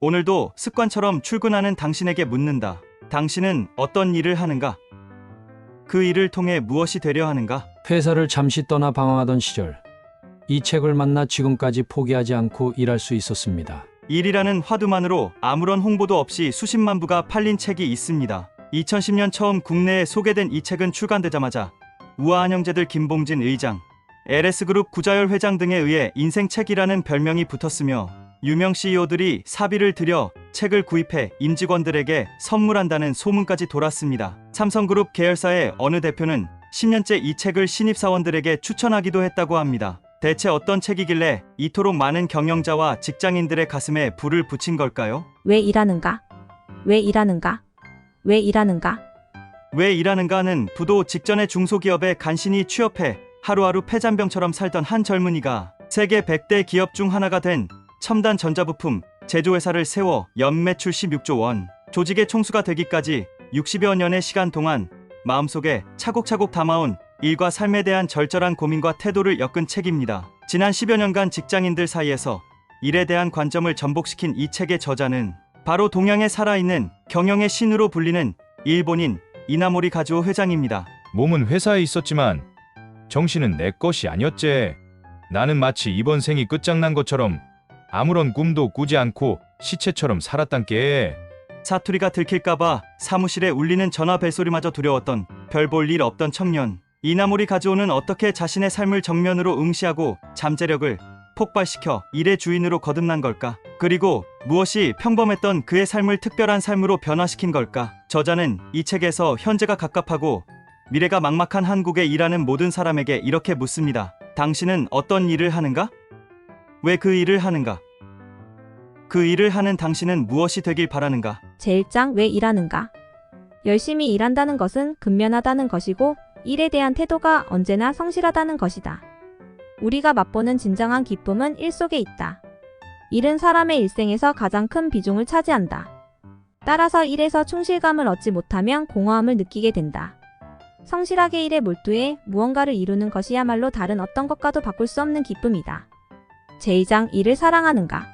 오늘도 습관처럼 출근하는 당신에게 묻는다. 당신은 어떤 일을 하는가? 그 일을 통해 무엇이 되려 하는가? 회사를 잠시 떠나 방황하던 시절 이 책을 만나 지금까지 포기하지 않고 일할 수 있었습니다. 일이라는 화두만으로 아무런 홍보도 없이 수십만 부가 팔린 책이 있습니다. 2010년 처음 국내에 소개된 이 책은 출간되자마자 우아한 형제들 김봉진 의장, LS그룹 구자열 회장 등에 의해 인생책이라는 별명이 붙었으며 유명 CEO들이 사비를 들여 책을 구입해 임직원들에게 선물한다는 소문까지 돌았습니다. 삼성그룹 계열사의 어느 대표는 10년째 이 책을 신입사원들에게 추천하기도 했다고 합니다. 대체 어떤 책이길래 이토록 많은 경영자와 직장인들의 가슴에 불을 붙인 걸까요? 왜 일하는가? 왜 일하는가? 왜 일하는가? 왜 일하는가는 부도 직전의 중소기업에 간신히 취업해 하루하루 폐잔병처럼 살던 한 젊은이가 세계 100대 기업 중 하나가 된 첨단 전자부품 제조회사를 세워 연매출 16조 원, 조직의 총수가 되기까지 60여 년의 시간 동안 마음속에 차곡차곡 담아온 일과 삶에 대한 절절한 고민과 태도를 엮은 책입니다. 지난 10여 년간 직장인들 사이에서 일에 대한 관점을 전복시킨 이 책의 저자는 바로 동양에 살아있는 경영의 신으로 불리는 일본인 이나모리 가즈오 회장입니다. 몸은 회사에 있었지만 정신은 내 것이 아니었제. 나는 마치 이번 생이 끝장난 것처럼 아무런 꿈도 꾸지 않고 시체처럼 살았단께. 사투리가 들킬까봐 사무실에 울리는 전화 벨소리마저 두려웠던 별 볼 일 없던 청년. 이나모리 가즈오는 어떻게 자신의 삶을 정면으로 응시하고 잠재력을 폭발시켜 일의 주인으로 거듭난 걸까? 그리고 무엇이 평범했던 그의 삶을 특별한 삶으로 변화시킨 걸까? 저자는 이 책에서 현재가 갑갑하고 미래가 막막한 한국에 일하는 모든 사람에게 이렇게 묻습니다. 당신은 어떤 일을 하는가? 왜 그 일을 하는가? 그 일을 하는 당신은 무엇이 되길 바라는가? 제1장 왜 일하는가? 열심히 일한다는 것은 근면하다는 것이고 일에 대한 태도가 언제나 성실하다는 것이다. 우리가 맛보는 진정한 기쁨은 일 속에 있다. 일은 사람의 일생에서 가장 큰 비중을 차지한다. 따라서 일에서 충실감을 얻지 못하면 공허함을 느끼게 된다. 성실하게 일에 몰두해 무언가를 이루는 것이야말로 다른 어떤 것과도 바꿀 수 없는 기쁨이다. 제2장 일을 사랑하는가?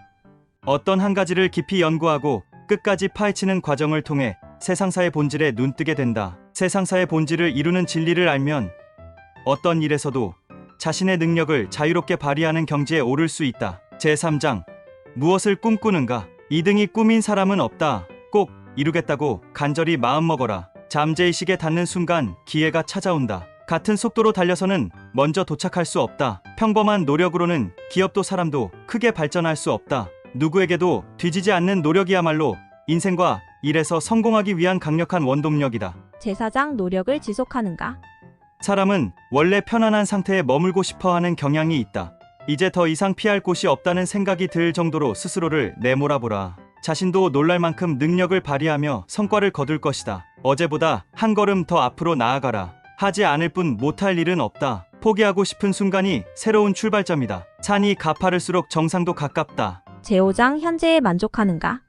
어떤 한 가지를 깊이 연구하고 끝까지 파헤치는 과정을 통해 세상사의 본질에 눈뜨게 된다. 세상사의 본질을 이루는 진리를 알면 어떤 일에서도 자신의 능력을 자유롭게 발휘하는 경지에 오를 수 있다. 제3장 무엇을 꿈꾸는가? 이등이 꿈인 사람은 없다. 꼭 이루겠다고 간절히 마음먹어라. 잠재의식에 닿는 순간 기회가 찾아온다. 같은 속도로 달려서는 먼저 도착할 수 없다. 평범한 노력으로는 기업도 사람도 크게 발전할 수 없다. 누구에게도 뒤지지 않는 노력이야말로 인생과 일에서 성공하기 위한 강력한 원동력이다. 제4장 노력을 지속하는가? 사람은 원래 편안한 상태에 머물고 싶어 하는 경향이 있다. 이제 더 이상 피할 곳이 없다는 생각이 들 정도로 스스로를 내몰아보라. 자신도 놀랄 만큼 능력을 발휘하며 성과를 거둘 것이다. 어제보다 한 걸음 더 앞으로 나아가라. 하지 않을 뿐 못할 일은 없다. 포기하고 싶은 순간이 새로운 출발점이다. 산이 가파를수록 정상도 가깝다. 제5장 현재에 만족하는가?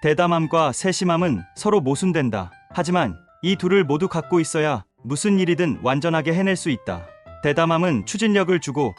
대담함과 세심함은 서로 모순된다. 하지만 이 둘을 모두 갖고 있어야 무슨 일이든 완전하게 해낼 수 있다. 대담함은 추진력을 주고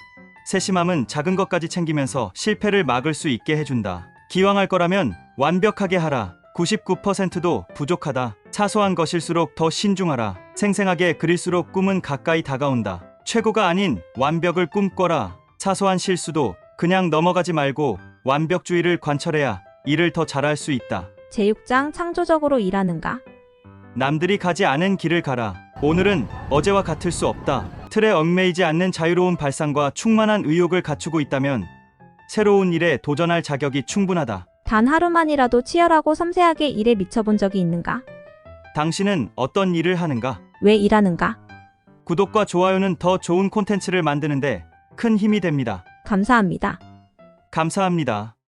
세심함은 작은 것까지 챙기면서 실패를 막을 수 있게 해준다. 기왕할 거라면 완벽하게 하라. 99%도 부족하다. 사소한 것일수록 더 신중하라. 생생하게 그릴수록 꿈은 가까이 다가온다. 최고가 아닌 완벽을 꿈꿔라. 사소한 실수도 그냥 넘어가지 말고 완벽주의를 관철해야 일을 더 잘할 수 있다. 제6장 창조적으로 일하는가? 남들이 가지 않은 길을 가라. 오늘은 어제와 같을 수 없다. 틀에 얽매이지 않는 자유로운 발상과 충만한 의욕을 갖추고 있다면 새로운 일에 도전할 자격이 충분하다. 단 하루만이라도 치열하고 섬세하게 일에 미쳐본 적이 있는가? 당신은 어떤 일을 하는가? 왜 일하는가? 구독과 좋아요는 더 좋은 콘텐츠를 만드는데 큰 힘이 됩니다. 감사합니다. 감사합니다.